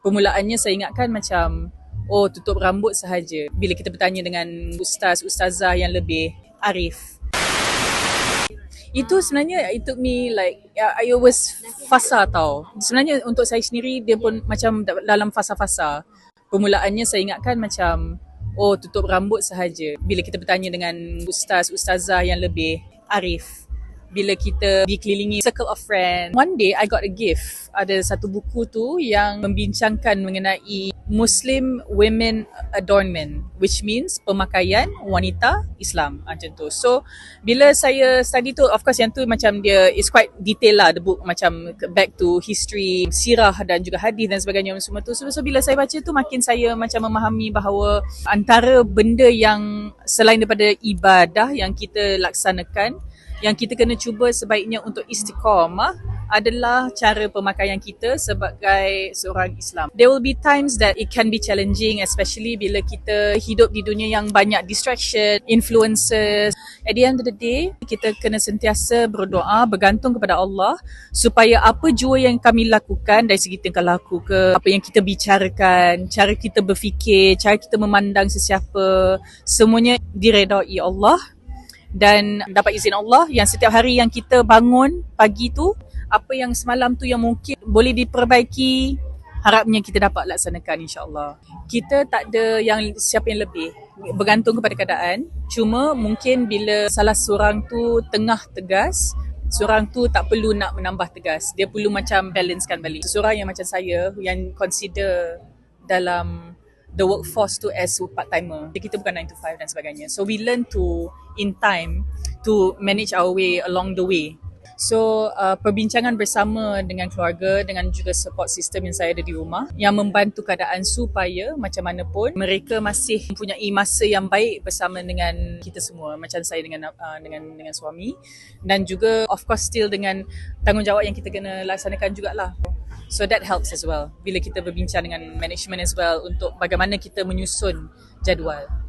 Permulaannya saya ingatkan macam oh tutup rambut sahaja. Bila kita bertanya dengan ustaz, ustazah yang lebih arif. Itu sebenarnya it took me like I was fasa tau. Sebenarnya untuk saya sendiri dia pun macam dalam fasa-fasa. Permulaannya saya ingatkan macam oh tutup rambut sahaja. Bila kita bertanya dengan ustaz, ustazah yang lebih arif bila kita dikelilingi circle of friends. One day I got a gift. Ada satu buku tu yang membincangkan mengenai Muslim women adornment which means pemakaian wanita Islam macam tu. So bila saya study tu of course yang tu macam dia is quite detail lah the book macam back to history, sirah dan juga hadis dan sebagainya semua tu. So, so bila saya baca tu makin saya macam memahami bahawa antara benda yang selain daripada ibadah yang kita laksanakan yang kita kena cuba sebaiknya untuk istiqamah adalah cara pemakaian kita sebagai seorang Islam. There will be times that it can be challenging especially bila kita hidup di dunia yang banyak distraction, influences. At the end of the day, kita kena sentiasa berdoa, bergantung kepada Allah supaya apa jua yang kami lakukan dari segi tingkah laku ke, apa yang kita bicarakan, cara kita berfikir, cara kita memandang sesiapa, semuanya diredai Allah dan dapat izin Allah yang setiap hari yang kita bangun pagi tu apa yang semalam tu yang mungkin boleh diperbaiki harapnya kita dapat laksanakan insyaallah kita tak ada yang siapa yang lebih bergantung kepada keadaan cuma mungkin bila salah seorang tu tengah tegas seorang tu tak perlu nak menambah tegas dia perlu macam balancekan balik seorang yang macam saya yang consider dalam the workforce tu as part timer. Kita bukan 9 to 5 dan sebagainya. So we learn to in time to manage our way along the way. So uh, perbincangan bersama dengan keluarga dengan juga support system yang saya ada di rumah yang membantu keadaan supaya macam mana pun mereka masih mempunyai masa yang baik bersama dengan kita semua macam saya dengan uh, dengan dengan suami dan juga of course still dengan tanggungjawab yang kita kena laksanakan jugalah. So that helps as well bila kita berbincang dengan management as well untuk bagaimana kita menyusun jadual.